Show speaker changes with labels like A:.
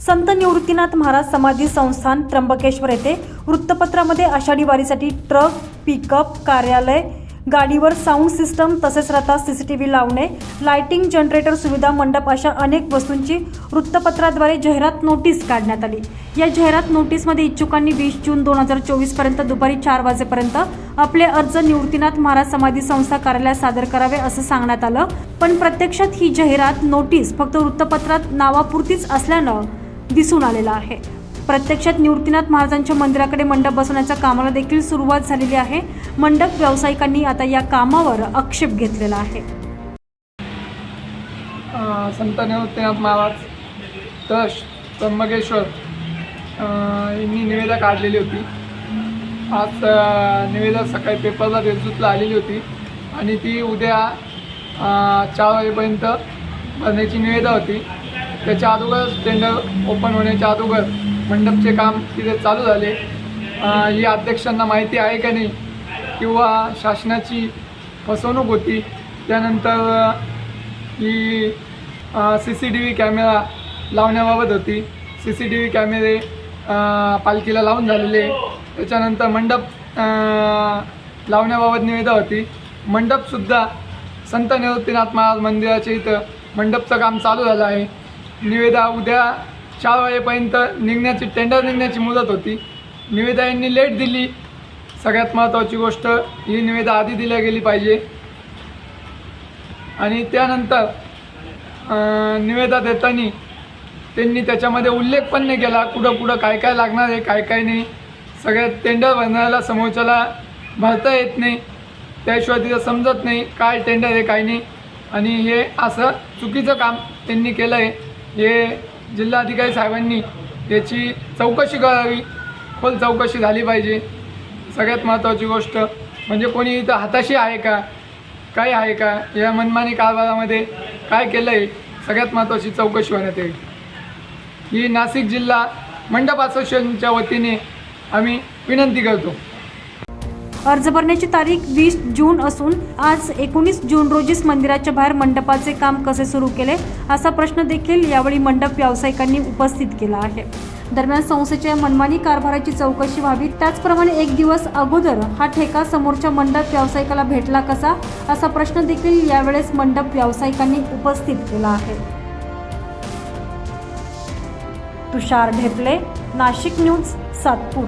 A: संत निवृत्तीनाथ महाराज समाधी संस्थान त्र्यंबकेश्वर येथे वृत्तपत्रामध्ये आषाढी वारीसाठी ट्रक पिकअप कार्यालय गाडीवर साऊंड सिस्टम तसेच रथात सीसीटीव्ही लावणे लाइटिंग जनरेटर सुविधा मंडप अशा अनेक वस्तूंची वृत्तपत्राद्वारे जाहिरात नोटीस काढण्यात आली. या जाहिरात नोटीसमध्ये इच्छुकांनी वीस जून दोन हजार चोवीसपर्यंत दुपारी चार वाजेपर्यंत आपले अर्ज निवृत्तीनाथ महाराज समाधी संस्था कार्यालयात सादर करावे असं सांगण्यात आलं. पण प्रत्यक्षात ही जाहिरात नोटीस फक्त वृत्तपत्रात नावापुरतीच असल्यानं दिसून आलेला आहे. प्रत्यक्षात निवृत्तीनाथ महाराजांच्या मंदिराकडे मंडप बसवण्याच्या कामाला देखील सुरुवात झालेली आहे. मंडप व्यावसायिकांनी आता या कामावर आक्षेप घेतलेला आहे.
B: संत निवृत्तीनाथ महाराज ट्रस्ट त्र्यंबकेश्वर यांनी निवेदा काढलेली होती. आज निवेदा सकाळी पेपरला रेजूतला आलेली होती. आणि ती उद्या चार वाजेपर्यंत भरण्याची निवेदा होती. त्याच्या अगोदर टेंडर ओपन होण्याच्या अगोदर मंडपचे काम तिथे चालू झाले. ही अध्यक्षांना माहिती आहे का नाही किंवा शासनाची फसवणूक होती त्यानंतर ही C C T V camera लावण्याबाबत होती. सी सी टी व्ही कॅमेरे पालखीला लावून झालेले. त्याच्यानंतर मंडप लावण्याबाबत निवेदा होती. मंडपसुद्धा संत निवृत्तीनाथ महाराज मंदिराच्या इथं मंडपचं काम चालू झालं आहे. निवेदा उद्या चार वाजेपर्यंत निघण्याची टेंडर निघण्याची मुदत होती. निवेदा यांनी लेट दिली. सगळ्यात महत्त्वाची गोष्ट ही निवेदा आधी दिल्या गेली पाहिजे. आणि त्यानंतर निवेदा देताना त्यांनी त्याच्यामध्ये उल्लेख पण नाही केला कुठं कुठं काय काय लागणार आहे काय काय नाही. सगळ्यात टेंडर भरणाऱ्याला समोरच्याला भरता येत नाही. त्याशिवाय तिथं समजत नाही काय टेंडर आहे काय नाही. आणि हे असं चुकीचं काम त्यांनी केलं आहे हे जिल्हाधिकारी साहेबांनी याची चौकशी करावी. खोल चौकशी झाली पाहिजे. सगळ्यात महत्त्वाची गोष्ट म्हणजे कोणी इथं हाताशी आहे का? काय आहे का? या मनमानी कारभारामध्ये काय केलं आहे सगळ्यात महत्त्वाची चौकशी होण्यात येईल. ही नाशिक जिल्हा मंडप असोसिएशनच्या वतीने आम्ही विनंती करतो.
A: अर्ज भरण्याची तारीख वीस जून असून आज एकोणीस जून रोजीच मंदिराच्या बाहेर मंडपाचे काम कसे सुरू केले असा प्रश्न देखील यावेळी मंडप व्यावसायिकांनी उपस्थित केला आहे. दरम्यान संस्थेच्या मनमानी कारभाराची चौकशी व्हावी त्याचप्रमाणे एक दिवस अगोदर हा ठेका समोरच्या मंडप व्यावसायिकाला भेटला कसा असा प्रश्न देखील यावेळेस मंडप व्यावसायिकांनी उपस्थित केला आहे. तुषार ढेपले नाशिक न्यूज सातपूर.